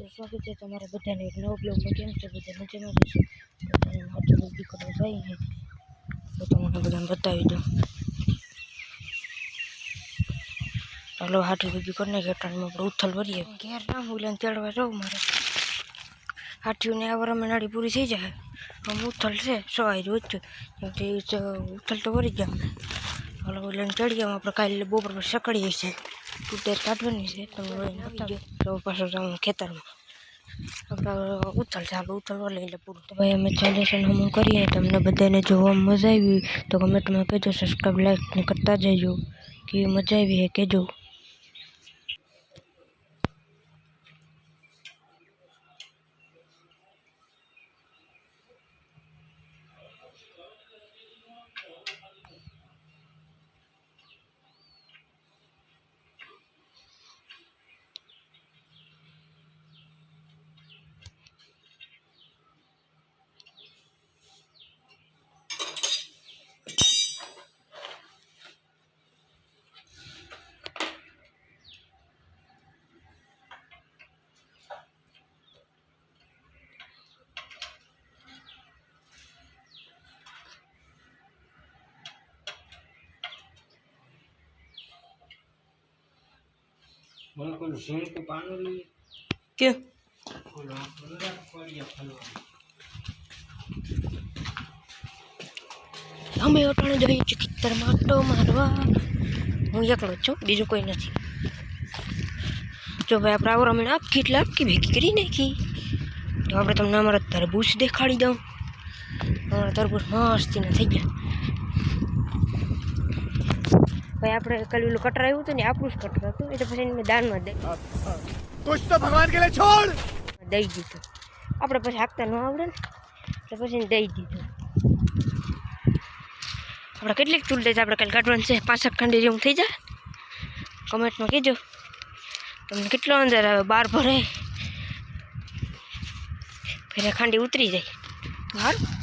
જો સોક છે તમાર બધાને નવો બ્લોગ મળી કે બધાને જણાવીશ તો તમને હાચું દીકરો ભાઈ હે તો તમારે બધું બતાવી દઉં આલો હાડ ઉઘી કરવાની કેટરમાં ઉથલ ભરીએ કે ન ભૂલેન તેડવા રો મારા હાડ્યું ને આવરા મે નાડી પૂરી થઈ જાય તો ઉથલ સે સવાર્યો છે ને તે ઉથલ તો ભરી જાવ આલો ભલેન તેડ્યા માં પર કાળલે બોપર પર સકડી છે કુટેર કાઢવાની છે તમે તો પાછો જાઉં ખેતરમાં ઉથલ ચાલુ ઉથલવા લઈ લે પૂરું તો ભાઈ અમે ચાલેશન હમું કરીએ તમને બધાને જોવા મજા આવી તો કમેન્ટમાં કહેજો સબસ્ક્રાઈબ લાઈક ને કરતા જજો કે મજા આવી હે કહેજો बिल्कुल शेर के पानी लिए क्यों અમે અટાણે જઈએ છીએ ખેતરમાં આટો મારવા હું એકલો છું બીજું કોઈ નથી જો ભાઈ આપણે આવો રમણ આપી એટલે આપી ભેગી કરી નાખી તો આપણે તમને અમારા તરબૂચ દેખાડી દઉં અમારા તરબૂચ મસ્તીના થઈ ગયા ભાઈ આપણે કાલે ઓલું કટર આવ્યું હતું ને આપણું જ કટર હતું એ પછી મેં દાનમાં દઈ તો ભગવાન કે છોડ દઈ દીધું આપણે પછી હાંકતા ન આવડે ને એટલે પછી દઈ દીધું આપણે કેટલીક ટૂલ દે આપણે કાલે કાઢવાનું છે પાંચક ખંડી જેવું થઈ જાય કમેન્ટમાં કહેજો તમને કેટલો અંદર આવે બાર ભરે ફેરા ખાંડી ઉતરી જાય સારું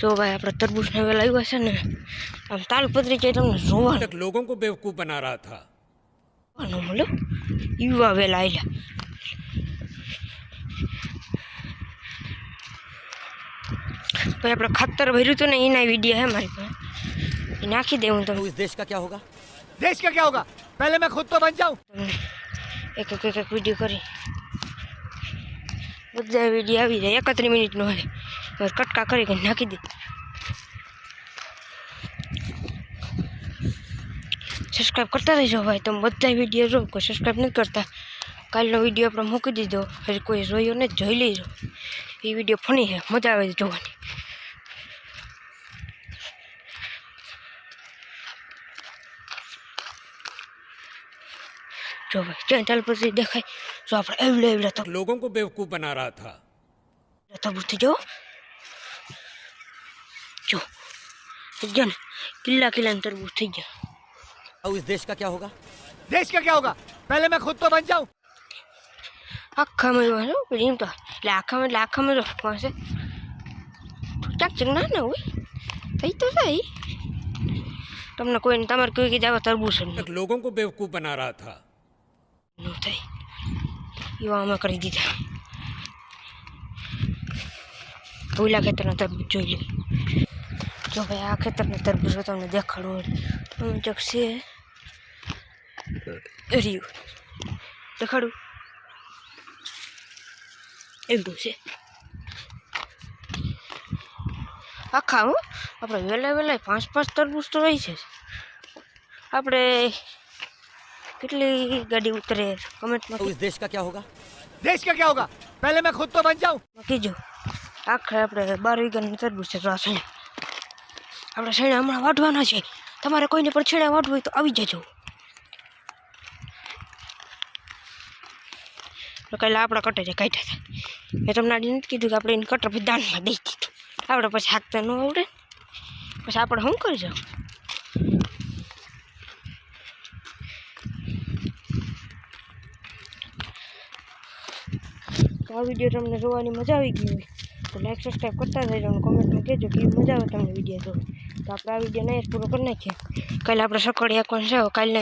सुबह पत्थर पूछने वाला ही वैसे हम ताल पत्री के एकदम सुबह लोगों को बेवकूफ बना रहा था मतलब युवा वेला भाई अपना खतर भर तो नहीं ना वीडियो है हमारे पास इन्हें दे तो इस देश का क्या होगा देश का क्या होगा पहले मैं खुद तो बन जाऊं एक एक एक वीडियो करी बुद्ध वीडियो भी है कतरी मिनट में है કટકા કરી કરી નાખી દે સબસ્ક્રાઈબ કરતા રહેજો ભાઈ તમે બધા વિડીયો જો કોઈ સબસ્ક્રાઈબ નથી કરતા કાલનો વિડીયો આપણે મૂકી દીધો હજી કોઈ જોયો ને જોઈ લેજો એ વિડીયો ફની છે મજા આવે છે જોવાની जो भाई चैनल पर से देखा जो आप एवले एवले तो लोगों को बेवकूफ़ बना रहा था तो बुझते जो जो सज्जन किल्ला किल्ला तरबूज થઈ ગયો આઉઝ દેશ કા ક્યા હોગા દેશ કા ક્યા હોગા પહેલા મે ખુદ તો બન જાઉ અખામે વાલો બલીમ તો લાખામે લાખામે રોક કોન સે છટક જના ન હોય ભઈ તો સાહી તમને કોઈન તમાર ક્યુ કી જાવ તરબુજ લોગો કો બેવકૂ બના રહા થા ઈવા મે ખરીદિત તો લાખાત તરબુજ જોઈએ જો ભાયા ખતરની તરબુજો તોને દેખાડું છું જો છે રિયુ દેખાડું એક જો છે આખા હું આપણે લે લે લે પાંચ પાંચ તરબુજ તોય છે આપણે કેટલી ગાડી ઉતરે કમેન્ટ માં કવિ દેશ કા શું હોગા દેશ કા શું હોગા પહેલા મેં ખુદ તો બન જાઉં બાકી જો આખે આપણે 12 વીઘા ને તરબુજ છે જો આ છે આપણે શેણા હમણાં વાઢવાના છે તમારે કોઈને પણ છેડા વાઢવું હોય તો આવી જજો કાલે આપણા કટરે કાઢ્યા હતા મેં તમને આડી નથી કીધું કે આપણે એને કટર પછી દાનમાં દઈ દીધું આપણે પછી હાકતા ન આવડે પછી આપણે શું કરજો આ વિડીયો તમને જોવાની મજા આવી ગઈ હોય તો લાઈક સબસ્ક્રાઈબ કરતા જજો અને કોમેન્ટમાં કહેજો કે મજા આવે તમને વિડીયો જોવાની તો આપણે આ વિડીયો નહીં પૂરો કરી નાખીએ કાલે આપણે સકોડિયા કોણ છે કાલે